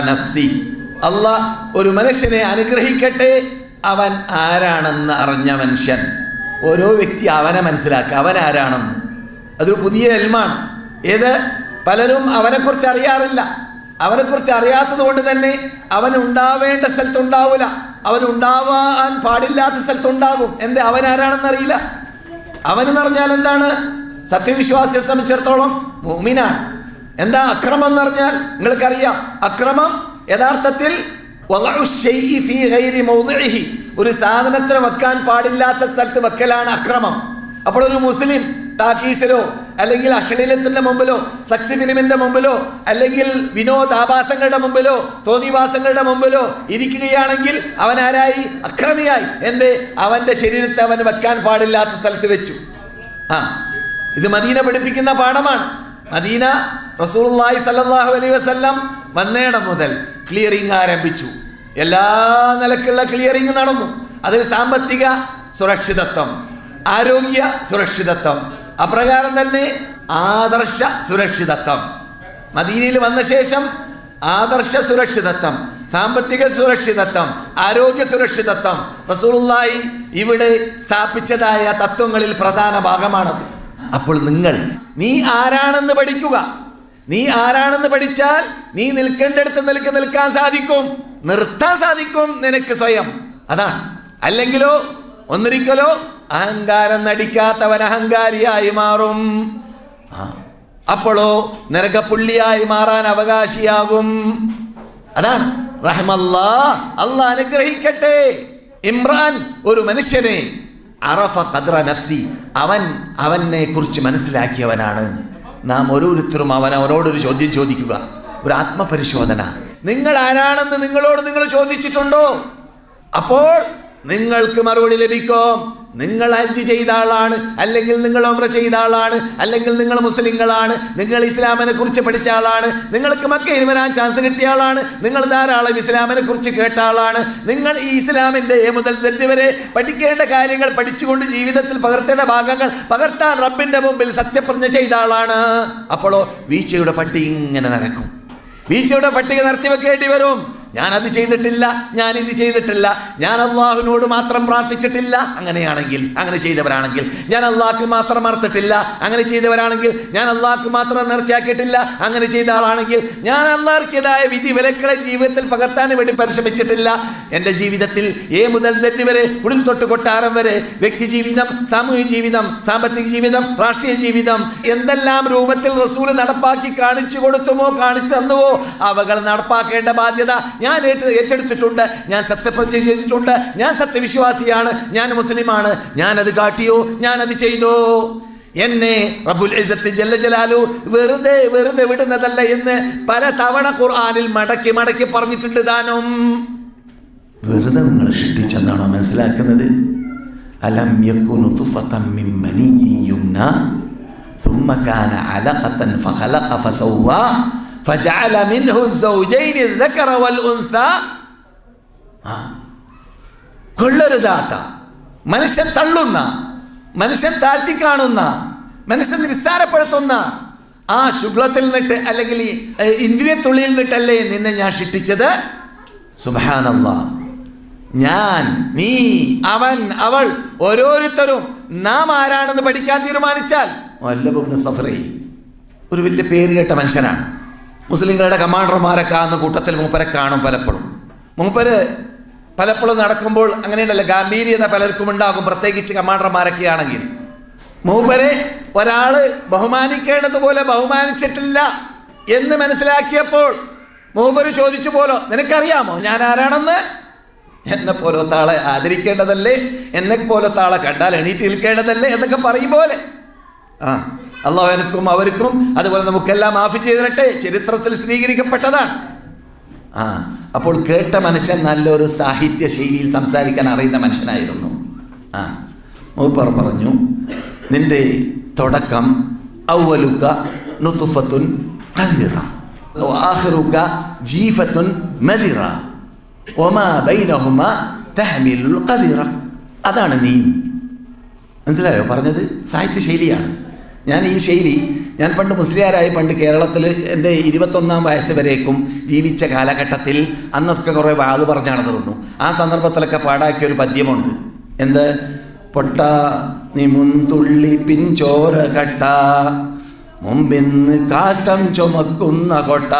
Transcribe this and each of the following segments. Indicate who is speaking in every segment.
Speaker 1: നഫ്സി. ഒരു മനുഷ്യനെ അനുഗ്രഹിക്കട്ടെ അവൻ ആരാണെന്ന് അറിഞ്ഞ മനുഷ്യൻ. ഓരോ വ്യക്തി അവനെ മനസ്സിലാക്കുക അവൻ ആരാണെന്ന്. അതൊരു പുതിയ എൽമാണ്. ഏത്? പലരും അവനെക്കുറിച്ച് അറിയാറില്ല. അവനെക്കുറിച്ച് അറിയാത്തത് കൊണ്ട് തന്നെ അവൻ ഉണ്ടാവേണ്ട സ്ഥലത്തുണ്ടാവില്ല അവൻ ഉണ്ടാവാൻ പാടില്ലാത്ത സ്ഥലത്തുണ്ടാകും. എന്ത് അവൻ ആരാണെന്ന് അറിയില്ല. അവനെന്ന് പറഞ്ഞാൽ എന്താണ്? സത്യവിശ്വാസിയെ സംബന്ധിച്ചിടത്തോളം മുഅ്മിനാണ്. എന്താ അക്രമം എന്ന് പറഞ്ഞാൽ നിങ്ങൾക്കറിയാം. അക്രമം യഥാർത്ഥത്തിൽ. ഒരു സാധനത്തിന് വെക്കാൻ പാടില്ലാത്ത സ്ഥലത്ത് വെക്കലാണ് അക്രമം. അപ്പോൾ ഒരു മുസ്ലിം ടാക്കീസിലോ അല്ലെങ്കിൽ അശ്ലീലത്തിന്റെ മുമ്പിലോ സക്സി ഫിലിമിന്റെ മുമ്പിലോ അല്ലെങ്കിൽ വിനോദാഭാസങ്ങളുടെ മുമ്പിലോ തോന്നിവാസങ്ങളുടെ മുമ്പിലോ ഇരിക്കുകയാണെങ്കിൽ അവൻ ആരായി? അക്രമിയായി. എന്ത്? അവന്റെ ശരീരത്തെ അവൻ വെക്കാൻ പാടില്ലാത്ത സ്ഥലത്ത് വെച്ചു. ആ ഇത് മദീന പഠിപ്പിക്കുന്ന പാഠമാണ്. മദീന റസൂലുള്ളാഹി സല്ലല്ലാഹു അലൈഹി വസല്ലം വന്നേടം മുതൽ ക്ലിയറിംഗ് ആരംഭിച്ചു. എല്ലാ നിലക്കുള്ള ക്ലിയറിംഗ് നടന്നു. അതിൽ സാമ്പത്തിക സുരക്ഷിതത്വം ആരോഗ്യ സുരക്ഷിതത്വം അപ്രകാരം തന്നെ ആദർശ സുരക്ഷിതത്വം. മദീനയിൽ വന്ന ശേഷം ആദർശ സുരക്ഷിതത്വം സാമ്പത്തിക സുരക്ഷിതത്വം ആരോഗ്യ സുരക്ഷിതത്വം റസൂലുള്ളാഹി ഇവിടെ സ്ഥാപിച്ചതായ തത്വങ്ങളിൽ പ്രധാന ഭാഗമാണത്. അപ്പോൾ നിങ്ങൾ നീ ആരാണെന്ന് പഠിക്കുക. നീ ആരാണെന്ന് പഠിച്ചാൽ നീ നിൽക്കേണ്ടടുത്ത് നിൽക്ക് നിൽക്കാൻ സാധിക്കും. നിർത്താൻ സാധിക്കും നിനക്ക് സ്വയം. അതാണ്. അല്ലെങ്കിലോ ഒന്നിരിക്കലോ അഹങ്കാരം നടിക്കാത്തവൻ അഹങ്കാരിയായി മാറും. അപ്പോഴോ നരകപ്പുള്ളിയായി മാറാൻ അവകാശിയാകും. അതാണ്. റഹ്മല്ലാ അള്ളാഹ് അനുഗ്രഹിക്കട്ടെ. ഇമ്രാൻ ഒരു മനുഷ്യനെ അറഫ കദ്ര നഫ്സി. അവൻ അവനെ കുറിച്ച് മനസ്സിലാക്കിയവനാണ്. നാം ഓരോരുത്തരും അവൻ അവനോടൊരു ചോദ്യം ചോദിക്കുക. ഒരു ആത്മപരിശോധന. നിങ്ങൾ ആരാണെന്ന് നിങ്ങളോട് നിങ്ങൾ ചോദിച്ചിട്ടുണ്ടോ? അപ്പോൾ നിങ്ങൾക്ക് മറുപടി ലഭിക്കും. നിങ്ങൾ ഹജ്ജ് ചെയ്ത ആളാണ് അല്ലെങ്കിൽ നിങ്ങൾ ഒമ്ര ചെയ്ത ആളാണ് അല്ലെങ്കിൽ നിങ്ങൾ മുസ്ലിങ്ങളാണ് നിങ്ങൾ ഇസ്ലാമിനെ കുറിച്ച് പഠിച്ച ആളാണ് നിങ്ങൾക്ക് മക്കയിൽ വരാൻ ചാൻസ് കിട്ടിയ ആളാണ് നിങ്ങൾ ധാരാളം ഇസ്ലാമിനെ കുറിച്ച് കേട്ട ആളാണ് നിങ്ങൾ ഈ ഇസ്ലാമിന്റെ എ മുതൽ സെറ്റ് വരെ പഠിക്കേണ്ട കാര്യങ്ങൾ പഠിച്ചുകൊണ്ട് ജീവിതത്തിൽ പകർത്തേണ്ട ഭാഗങ്ങൾ പകർത്താൻ റബ്ബിന്റെ മുമ്പിൽ സത്യപ്രജ്ഞ ചെയ്ത ആളാണ്. അപ്പോഴോ വീഴ്ചയുടെ പട്ടി ഇങ്ങനെ നടക്കും. വീഴ്ചയുടെ പട്ടിക നിർത്തി വെക്കേണ്ടി വരും. ഞാൻ അത് ചെയ്തിട്ടില്ല ഞാൻ ചെയ്തിട്ടില്ല. ഞാൻ അള്ളാഹുവിനോട് മാത്രം പ്രാർത്ഥിച്ചിട്ടില്ല. അങ്ങനെയാണെങ്കിൽ അങ്ങനെ ചെയ്തവരാണെങ്കിൽ ഞാൻ അള്ളാഹ്ക്ക് മാത്രം അർത്തിട്ടില്ല അങ്ങനെ ചെയ്തവരാണെങ്കിൽ ഞാൻ അള്ളാഹ്ക്ക് മാത്രം നേർച്ചയാക്കിയിട്ടില്ല. അങ്ങനെ ചെയ്ത ആളാണെങ്കിൽ ഞാൻ അള്ളാഹ്ക്കിയതായ വിധി വിലക്കളെ ജീവിതത്തിൽ പകർത്താൻ വേണ്ടി പരിശ്രമിച്ചിട്ടില്ല. എന്റെ ജീവിതത്തിൽ ഏ മുതൽ സെറ്റ് വരെ ഉള്ളിൽ തൊട്ട് കൊട്ടാരം വരെ വ്യക്തി ജീവിതം സാമൂഹ്യ ജീവിതം സാമ്പത്തിക ജീവിതം രാഷ്ട്രീയ ജീവിതം എന്തെല്ലാം രൂപത്തിൽ റസൂൽ നടപ്പാക്കി കാണിച്ചു കൊടുത്തുമോ കാണിച്ചു തന്നുവോ അവകൾ നടപ്പാക്കേണ്ട ബാധ്യത ഞാൻ ഏറ്റ- ഏറ്റെടുത്തിട്ടുണ്ട് ഞാൻ സത്യപ്രതിജ്ഞ ചെയ്തിട്ടുണ്ട് ഞാൻ സത്യവിശ്വാസിയാണ് ഞാൻ മുസ്ലിമാണ് ഞാൻ അത് കാട്ടിയോ ഞാൻ അത് ചെയ്തോ എന്നെ റബ്ബുൽ ഇസ്സത്ത് ജല്ല ജലാലു വെറുതെ വെറുതെ വിടുന്നതല്ല എന്ന് പല തവണ ഖുർആനിൽ മടക്കി മടക്കി പറഞ്ഞിട്ടുണ്ട് താനും വെറുതെ നിങ്ങൾ സൃഷ്ടിച്ചെന്നാണോ മനസ്സിലാക്കുന്നത് അലം യക്കുനു തുഫതം മിൻ മനീയ്യിൻ യുംന ثم كان علقة فخلق فسوى فجعل منه الزوجين الذكر والأنثى ആ. കൊള്ളരുതാത്ത മനുഷ്യൻ തള്ളുന്ന മനുഷ്യൻ താഴ്ത്തി കാണുന്ന മനുഷ്യൻ നിസ്സാരപ്പെടുത്തുന്ന ആ ശുക്ലത്തിൽ നിന്നിട്ട് അല്ലെങ്കിൽ ഈ ഏഹ്, ഇന്ദ്രിയത്തുള്ളിയിൽ നിന്നിട്ടല്ലേ നിന്നെ ഞാൻ സൃഷ്ടിച്ചത് സുബാനല്ലാ ഞാൻ നീ അവൻ അവൾ ഓരോരുത്തരും നാം ആരാണെന്ന് പഠിക്കാൻ തീരുമാനിച്ചാൽ വല്ലഭുബ്നു സഫറേ ഒരു വലിയ പേര് കേട്ട മനുഷ്യനാണ് മുസ്ലിങ്ങളുടെ കമാൻഡർമാരെ കാണുന്ന കൂട്ടത്തിൽ മൂപ്പരെ കാണും പലപ്പോഴും. മൂപ്പര് പലപ്പോഴും നടക്കുമ്പോൾ അങ്ങനെയുണ്ടല്ലോ ഗാംഭീര്യത പലർക്കും ഉണ്ടാകും പ്രത്യേകിച്ച് കമാൻഡർമാരൊക്കെ ആണെങ്കിൽ മൂപ്പരെ ഒരാൾ ബഹുമാനിക്കേണ്ടതുപോലെ ബഹുമാനിച്ചിട്ടില്ല എന്ന് മനസ്സിലാക്കിയപ്പോൾ മൂപ്പര് ചോദിച്ചു പോലോ നിനക്കറിയാമോ ഞാൻ ആരാണെന്ന്? എന്നെ പോലത്തെ ആളെ ആദരിക്കേണ്ടതല്ലേ? എന്നെ പോലത്തെ ആളെ കണ്ടാൽ എണീറ്റ് നിൽക്കേണ്ടതല്ലേ? എന്നൊക്കെ പറയും പോലെ. ആ അള്ളാഹു എനിക്കും അവർക്കും അതുപോലെ നമുക്കെല്ലാം മാഫി ചെയ്തിരട്ടെ. ചരിത്രത്തിൽ സ്ഥിരീകരിക്കപ്പെട്ടതാണ്. ആ അപ്പോൾ കേട്ട മനുഷ്യൻ നല്ലൊരു സാഹിത്യ ശൈലിയിൽ സംസാരിക്കാൻ അറിയുന്ന മനുഷ്യനായിരുന്നു. ആ മൂപ്പർ പറഞ്ഞു നിന്റെ തുടക്കം ഔവലുക നുതുഫത്തുൻ ഖദിറ ആഹ്റുക ജീഫത്തുൻ മദിറ ഒമാ ബൈനഹുമ തഹമീലുൽ ഖദിറ. അതാണ് നീ. മനസ്സിലായോ? പറഞ്ഞത് സാഹിത്യ ശൈലിയാണ്. ഞാൻ ഈ ശൈലി ഞാൻ പണ്ട് മുസ്ലിയാരായി പണ്ട് കേരളത്തിൽ എന്റെ ഇരുപത്തൊന്നാം വയസ്സ് വരേക്കും ജീവിച്ച കാലഘട്ടത്തിൽ അന്നൊക്കെ കുറേ വാത് പറഞ്ഞ് നടന്നിരുന്നു ആ സന്ദർഭത്തിലൊക്കെ പാടാക്കിയ ഒരു പദ്യമുണ്ട്. എന്ത്? പൊട്ട നീ മുന്തുള്ളി പിൻചോര കട്ട മുമ്പിന്ന് കാഷ്ടം ചുമക്കുന്ന കൊട്ട.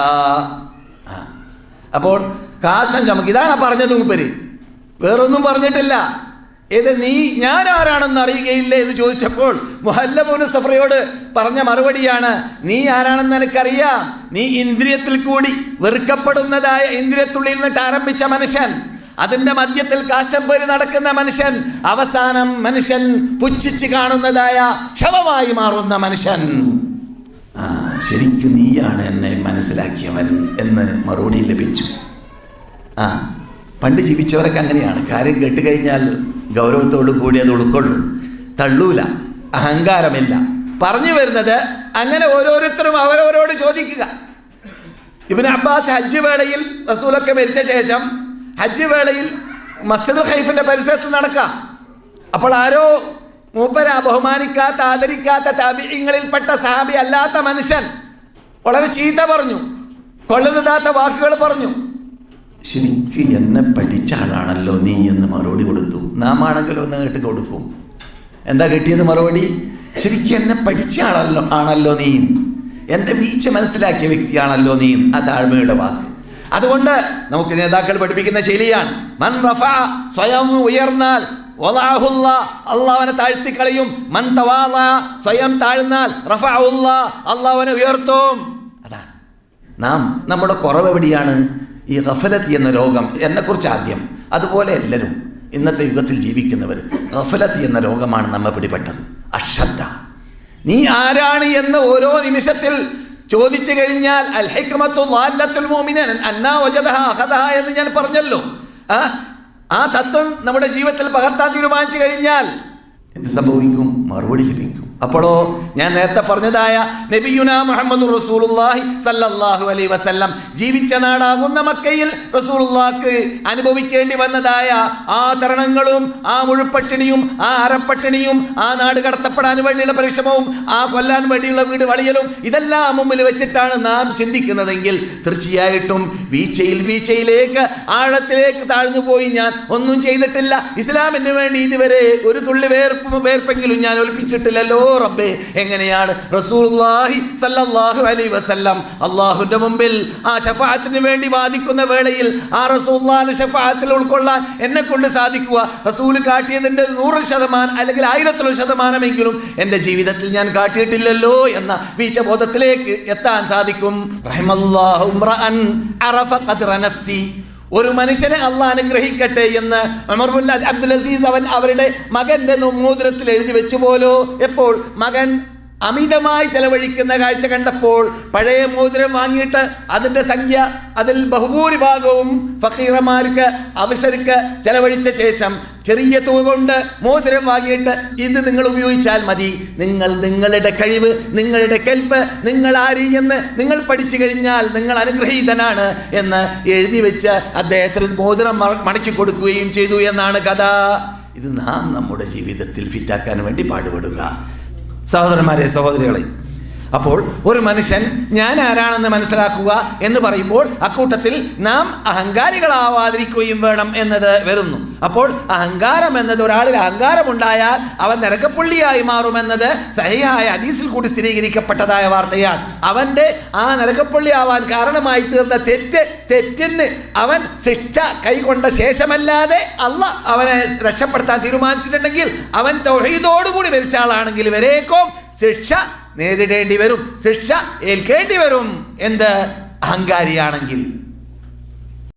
Speaker 1: അപ്പോൾ കാഷ്ടം ചുമക്ക് ഇതാണ് പറഞ്ഞത് മൂപ്പര്. വേറൊന്നും പറഞ്ഞിട്ടില്ല. ഇത് നീ ഞാൻ ആരാണെന്ന് അറിയുകയില്ലേ എന്ന് ചോദിച്ചപ്പോൾ മുഹല്ലബുൻ സഫറയോട് പറഞ്ഞ മറുപടിയാണ് നീ ആരാണെന്ന് എനിക്കറിയാം. നീ ഇന്ദ്രിയത്തിൽ കൂടി വെറുക്കപ്പെടുന്നതായ ഇന്ദ്രിയത്തുള്ളിൽ നിന്നിട്ട് ആരംഭിച്ച മനുഷ്യൻ. അതിന്റെ മധ്യത്തിൽ കാഷ്ടം പേര് നടക്കുന്ന മനുഷ്യൻ അവസാനം മനുഷ്യൻ പുച്ഛിച്ച് കാണുന്നതായ ശവമായി മാറുന്ന മനുഷ്യൻ. ആ ശരിക്കും നീയാണ് എന്നെ മനസ്സിലാക്കിയവൻ എന്ന് മറുപടി ലഭിച്ചു. ആ പണ്ട് ജീവിച്ചവരൊക്കെ അങ്ങനെയാണ്. കാര്യം കേട്ട് കഴിഞ്ഞാൽ ഗൗരവത്തോടു കൂടി അത് ഉൾക്കൊള്ളും. തള്ളൂല അഹങ്കാരമില്ല. പറഞ്ഞു വരുന്നത് അങ്ങനെ ഓരോരുത്തരും അവരവരോട് ചോദിക്കുക. ഇബിന് അബ്ബാസ് ഹജ്ജ് വേളയിൽ റസൂലൊക്കെ മരിച്ച ശേഷം ഹജ്ജ് വേളയിൽ മസ്ജിദുൽ ഹൈഫിന്റെ പരിസരത്ത് നടക്കാം അപ്പോൾ ആരോ മൂപ്പര ബഹുമാനിക്കാത്ത ആദരിക്കാത്ത താപിയങ്ങളിൽപ്പെട്ട സഹാബി അല്ലാത്ത മനുഷ്യൻ വളരെ ചീത്ത പറഞ്ഞു. കൊള്ളരുതാത്ത വാക്കുകൾ പറഞ്ഞു. ശരിക്ക് എന്നെ പഠിച്ച ആളാണല്ലോ നീ എന്ന് മറുപടി കൊടുത്തു. നാം ആണെങ്കിലും ഒന്ന് കേട്ട് കൊടുക്കും. എന്താ കിട്ടിയത് മറുപടി? ശരിക്കും എന്നെ പഠിച്ച ആളല്ലോ ആണല്ലോ നീ. എന്റെ വീഴ്ച മനസ്സിലാക്കിയ വ്യക്തിയാണല്ലോ നീ. ആ താഴ്മയുടെ വാക്ക്. അതുകൊണ്ട് നമുക്ക് നേതാക്കൾ പഠിപ്പിക്കുന്ന ശൈലിയാണ്. മൻ റഫ സ്വയം ഉയർന്നാൽ അള്ളാഹുല്ലാഹുവിനെ താഴ്ത്തി കളയും. മൻ തവാല സ്വയം താഴ്ന്നാൽ റഫഅഹുല്ല അള്ളാഹുവിനെ ഉയർത്തും. അതാണ്. നാം നമ്മുടെ കുറവ് എവിടെയാണ്? ഈ ഗഫലത്ത് എന്ന രോഗം എന്നെക്കുറിച്ച് ആദ്യം. അതുപോലെ എല്ലാവരും ഇന്നത്തെ യുഗത്തിൽ ജീവിക്കുന്നവർ ഗഫലത്ത് എന്ന രോഗമാണ് നമ്മെ പിടിപെട്ടത്. അശ്രദ്ധ. നീ ആരാണ് എന്ന് ഓരോ നിമിഷത്തിൽ ചോദിച്ചു കഴിഞ്ഞാൽ അൽ എന്ന് ഞാൻ പറഞ്ഞല്ലോ. ആ ആ തത്വം നമ്മുടെ ജീവിതത്തിൽ പകർത്താൻ തീരുമാനിച്ചു കഴിഞ്ഞാൽ എന്ത് സംഭവിക്കും? മറുപടി ലഭിക്കും. അപ്പോഴോ ഞാൻ നേരത്തെ പറഞ്ഞതായ നബിയുന മുഹമ്മദ് റസൂലുള്ളാഹി സല്ലല്ലാഹു അലൈഹി വസല്ലം ജീവിച്ച നാടാകുന്ന മക്കയിൽ റസൂലുള്ളാക്ക് അനുഭവിക്കേണ്ടി വന്നതായ ആ തരണങ്ങളും ആ മുഴുപ്പട്ടിണിയും ആ അരപ്പട്ടിണിയും ആ നാട് കടത്തപ്പെടാൻ വേണ്ടിയുള്ള പരിശ്രമവും ആ കൊല്ലാൻ വേണ്ടിയുള്ള വീട് വളിയലും ഇതെല്ലാം മുമ്പിൽ വെച്ചിട്ടാണ് നാം ചിന്തിക്കുന്നതെങ്കിൽ തീർച്ചയായിട്ടും വീഴ്ചയിൽ വീഴ്ചയിലേക്ക് ആഴത്തിലേക്ക് താഴ്ന്നു പോയി ഞാൻ ഒന്നും ചെയ്തിട്ടില്ല. ഇസ്ലാമിന് വേണ്ടി ഇതുവരെ ഒരു തുള്ളി വേർപ്പ് വേർപ്പെങ്കിലും ഞാൻ ഒലിപ്പിച്ചിട്ടില്ലല്ലോ റബ്ബേ എങ്ങനെയാണ്? സല്ലല്ലാഹു അലൈഹി വസല്ലം അള്ളാഹുവിന്റെ മുമ്പിൽ ആ ഷഫാത്തിന് വേണ്ടി വാദിക്കുന്ന വേളയിൽ ആ റസൂലുള്ളാഹിന്റെ ഷഫാത്തിൽ ഉൾക്കൊള്ളാൻ എന്നെ കൊണ്ട് സാധിക്കുക. റസൂൽ കാട്ടിയതിന്റെ ഒരു നൂറ് ശതമാനം അല്ലെങ്കിൽ ആയിരത്തിലൊരു ശതമാനമെങ്കിലും എന്റെ ജീവിതത്തിൽ ഞാൻ കാട്ടിയിട്ടില്ലല്ലോ എന്ന വീഴ്ച ബോധത്തിലേക്ക് എത്താൻ സാധിക്കും. റഹ്മല്ലാഹു ഖദ്റ നഫ്സി. ഒരു മനുഷ്യനെ അള്ള അനുഗ്രഹിക്കട്ടെ എന്ന് അബ്ദുൽ അസീസ് അവൻ അവരുടെ മകന്റെ മോതിരത്തിൽ എഴുതി വെച്ചു പോലോ? എപ്പോൾ? മകൻ അമിതമായി ചെലവഴിക്കുന്ന കാഴ്ച കണ്ടപ്പോൾ പഴയ മോതിരം വാങ്ങിയിട്ട് അതിന്റെ സംഖ്യ അതിൽ ബഹുഭൂരിഭാഗവും ഫക്കീറന്മാർക്ക് അവശർക്ക് ചെലവഴിച്ച ശേഷം ചെറിയ തുക കൊണ്ട് മോതിരം വാങ്ങിയിട്ട് ഇത് നിങ്ങൾ ഉപയോഗിച്ചാൽ മതി. നിങ്ങൾ നിങ്ങളുടെ കഴിവ് നിങ്ങളുടെ കെൽപ്പ് നിങ്ങൾ ആര് എന്ന് നിങ്ങൾ പഠിച്ചു കഴിഞ്ഞാൽ നിങ്ങൾ അനുഗ്രഹീതനാണ് എന്ന് എഴുതി വെച്ച് അദ്ദേഹത്തിന് മോതിരം മടക്കി കൊടുക്കുകയും ചെയ്തു എന്നാണ് കഥ. ഇത് നാം നമ്മുടെ ജീവിതത്തിൽ ഫിറ്റാക്കാൻ വേണ്ടി പാടുപെടുക. സഹോദരന്മാരെ സഹോദരികളെ. അപ്പോൾ ഒരു മനുഷ്യൻ ഞാൻ ആരാണെന്ന് മനസ്സിലാക്കുക എന്ന് പറയുമ്പോൾ അക്കൂട്ടത്തിൽ നാം അഹങ്കാരികളാവാതിരിക്കുകയും വേണം എന്നത് വരുന്നു. അപ്പോൾ അഹങ്കാരം എന്നത് ഒരാളിൽ അഹങ്കാരമുണ്ടായാൽ അവൻ നരകപ്പുള്ളിയായി മാറുമെന്നത് സഹിയായ ഹദീസിൽ കൂടി സ്ഥിരീകരിക്കപ്പെട്ടതായ വാർത്തയാണ്. അവന്റെ ആ നരകപ്പുള്ളിയാവാൻ കാരണമായി തീർന്ന തെറ്റ് തെറ്റിന് അവൻ ശിക്ഷ കൈകൊണ്ട ശേഷമല്ലാതെ അല്ല അവനെ രക്ഷപ്പെടുത്താൻ തീരുമാനിച്ചിട്ടുണ്ടെങ്കിൽ അവൻ തൊഴിതോടുകൂടി മരിച്ച ആളാണെങ്കിൽ വരേക്കും ശിക്ഷ നേരിടേണ്ടി വരും. ശിക്ഷ ഏൽക്കേണ്ടി വരും. എന്ത്? അഹങ്കാരിയാണെങ്കിൽ.